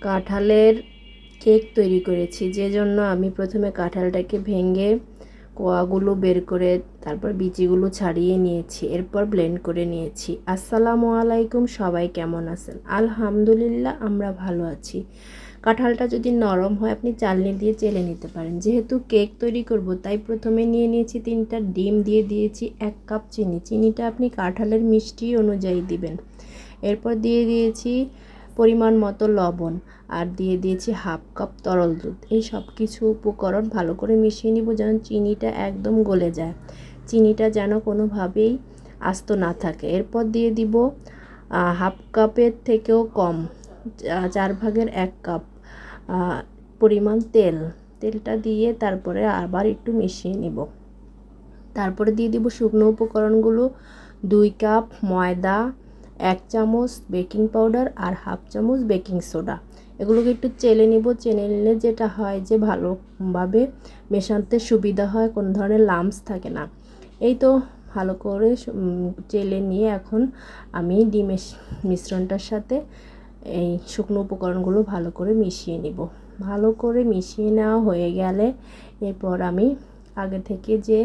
কাঁঠালের কেক তৈরি করেছি। যে জন্য আমি প্রথমে কাঁঠালটাকে ভেঙে কোয়াগুলো বের করে তারপর বিচিগুলো ছাড়িয়ে নিয়েছি, এরপর ব্লেন্ড করে নিয়েছি। আসসালামু আলাইকুম, সবাই কেমন আছেন? আলহামদুলিল্লাহ, আমরা ভালো আছি। কাঁঠালটা যদি নরম হয়, আপনি চালনি দিয়ে চেলে নিতে পারেন। যেহেতু কেক তৈরি করব, তাই প্রথমে নিয়ে নিয়েছি তিনটা ডিম, দিয়ে দিয়েছি এক কাপ চিনি। চিনিটা আপনি কাঁঠালের মিষ্টি অনুযায়ী দিবেন। এরপর দিয়ে দিয়েছি পরিমাণ মতো লবণ আর দিয়ে দিয়েছি হাফ কাপ তরল দুধ। এই সব কিছু উপকরণ ভালো করে মিশিয়ে নিব যেন চিনিটা একদম গলে যায়। চিনিটা যেন কোনোভাবেই আস্ত না থাকে। এরপর দিয়ে দিব হাফ কাপের থেকেও কম চার ভাগের এক কাপ পরিমাণ তেল। তেলটা দিয়ে তারপরে আবার একটু মিশিয়ে নিব। তারপরে দিয়ে দিব শুকনো উপকরণগুলো, দুই কাপ ময়দা এক চামচ বেকিং পাউডার আর হাফ চামচ বেকিং সোডা। এগুলোকে একটু চেলে নিব, চেলে নিলে যেটা হয় যে ভালোভাবে মেশাতে সুবিধা হয়, কোনো ধরনের লামস থাকে না। এই তো ভালো করে চেলে নিয়ে এখন আমি ডিমের মিশ্রণটার সাথে এই শুকনো উপকরণগুলো ভালো করে মিশিয়ে নিব। ভালো করে মিশিয়ে নেওয়া হয়ে গেলে এরপর আমি আগে থেকে যে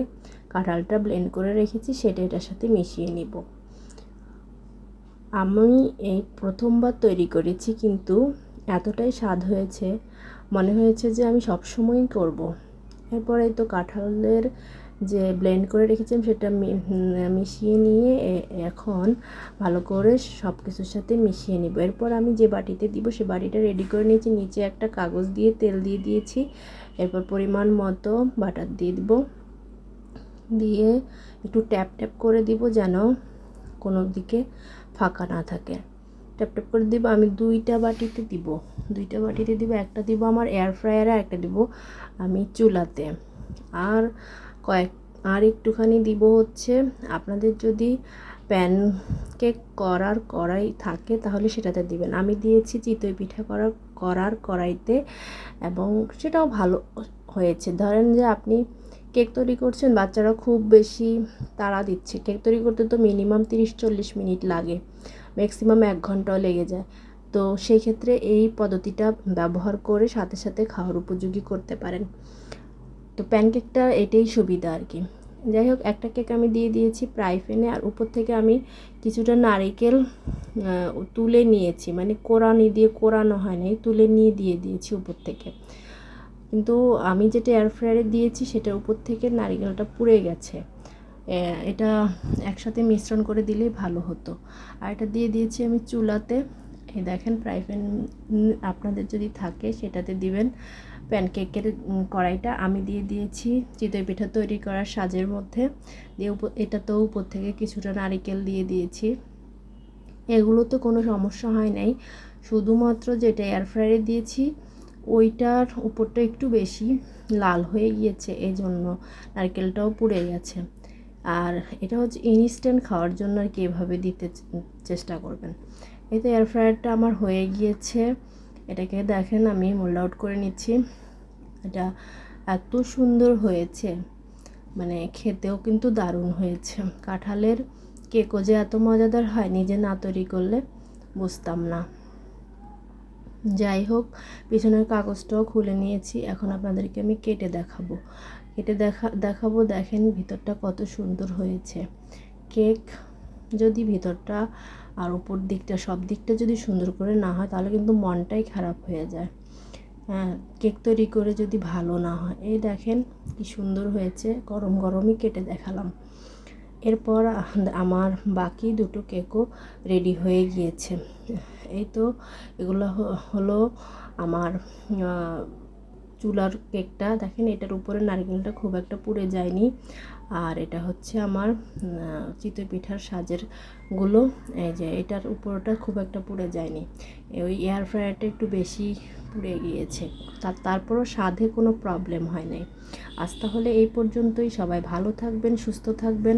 কাঁঠালটা ব্লেন্ড করে রেখেছি সেটা এটার সাথে মিশিয়ে নিব। আমি এই প্রথমবার তৈরি করেছি কিন্তু এতটাই স্বাদ হয়েছে, মনে হয়েছে যে আমি সবসময়ই করব। এরপরে তো কাঁঠালের যে ব্লেন্ড করে রেখেছিলাম সেটা মিশিয়ে নিয়ে এখন ভালো করে সব কিছুর সাথে মিশিয়ে নিব। এরপর আমি যে বাটিতে দিব সে বাটিটা রেডি করে নিয়েছি, নিচে একটা কাগজ দিয়ে তেল দিয়ে দিয়েছি। এরপর পরিমাণ মতো বাটার দিয়ে দিব। দিয়ে একটু ট্যাপ ট্যাপ করে দিব যেন কোনো দিকে ফাঁকা না থাকে। ট্যাপ ট্যাপ করে দিব, আমি দুইটা বাটিতে দিব। দুইটা বাটিতে দিব, একটা দিব আমার এয়ার ফ্রায়ারে একটা দিব আমি চুলাতে। আর কয়েক, আর একটুখানি দিব হচ্ছে আপনাদের যদি প্যান কেক করার কড়াই থাকে তাহলে সেটাতে দিবেন। আমি দিয়েছি চিতই পিঠা করার করার কড়াইতে এবং সেটাও ভালো হয়েছে। ধরেন যে আপনি কেক তৈরি করছেন, বাচ্চারা খুব বেশি তাড়া দিচ্ছে। কেক তৈরি করতে তো মিনিমাম তিরিশ চল্লিশ মিনিট লাগে, ম্যাক্সিমাম এক ঘন্টাও লেগে যায়। তো সেই ক্ষেত্রে এই পদ্ধতিটা ব্যবহার করে সাথে সাথে খাওয়ার উপযোগী করতে পারেন। তো প্যানকেকটা এটাই সুবিধা আর কি। যাই হোক, একটা কেক আমি দিয়ে দিয়েছি প্রাই ফেনে, আর উপর থেকে আমি কিছুটা নারিকেল তুলে নিয়েছি। মানে কোরানি দিয়ে কোরানো হয় নাই, তুলে নিয়ে দিয়ে দিয়েছি উপর থেকে। কিন্তু আমি যেটা এয়ার ফ্রায়ারে দিয়েছি সেটার উপর থেকে নারিকেলটা পুড়ে গেছে। এটা একসাথে মিশ্রণ করে দিলেই ভালো হতো। আর এটা দিয়ে দিয়েছি আমি চুলাতে। এই দেখেন ফ্রাই প্যান আপনাদের যদি থাকে সেটাতে দিবেন প্যানকেকের কড়াইটা। আমি দিয়ে দিয়েছি চিতই পিঠা তৈরি করার সাজের মধ্যে। দিয়ে এটা তো উপর থেকে কিছুটা নারিকেল দিয়ে দিয়েছি। এগুলো তো কোনো সমস্যা হয় নাই। শুধুমাত্র যেটা এয়ার ফ্রায়ারে দিয়েছি ওইটার উপরটা একটু বেশি লাল হয়ে গিয়েছে এই জন্য নারকেলটাও পুড়ে গেছে। আর এটা হচ্ছে ইনস্ট্যান্ট খাওয়ার জন্য আর কি এভাবে দিতে চেষ্টা করবেন। এই তো এয়ার ফ্রায়ারটা আমার হয়ে গিয়েছে। এটাকে দেখেন আমি মোল্ড আউট করে নিচ্ছি। এটা এত সুন্দর হয়েছে মানে খেতেও কিন্তু দারুণ হয়েছে। কাঁঠালের কেকও যে এত মজাদার হয়, নিজে না তৈরি করলে বুঝতাম না। যাই হোক, পিছনের কাগজটাও খুলে নিয়েছি। এখন আপনাদেরকে আমি কেটে দেখাবো। কেটে দেখা, দেখাবো, দেখেন ভিতরটা কত সুন্দর হয়েছে। কেক যদি ভিতরটা আর উপর দিকটা, সব দিকটা যদি সুন্দর করে না হয়, তাহলে কিন্তু মনটাই খারাপ হয়ে যায়। হ্যাঁ কেক তৈরি করে যদি ভালো না হয়। এই দেখেন কি সুন্দর হয়েছে। গরম গরমই কেটে দেখালাম। এরপর আমার বাকি দুটো কেকও রেডি হয়ে গিয়েছে। এই তো এগুলো হলো আমার চুলার কেকটা। দেখেন এটার উপরে নারকেলটা খুব একটা পুড়ে যায়নি। আর এটা হচ্ছে আমার চিতই পিঠার সাজেরগুলো এই যে এটার উপরটা খুব একটা পুড়ে যায়নি। ওই এয়ার ফ্রায়ারটা একটু বেশি পুড়ে গিয়েছে। তার, তারপরও স্বাদে কোনো প্রবলেম হয় নাই। আজ তাহলে এই পর্যন্তই। সবাই ভালো থাকবেন, সুস্থ থাকবেন।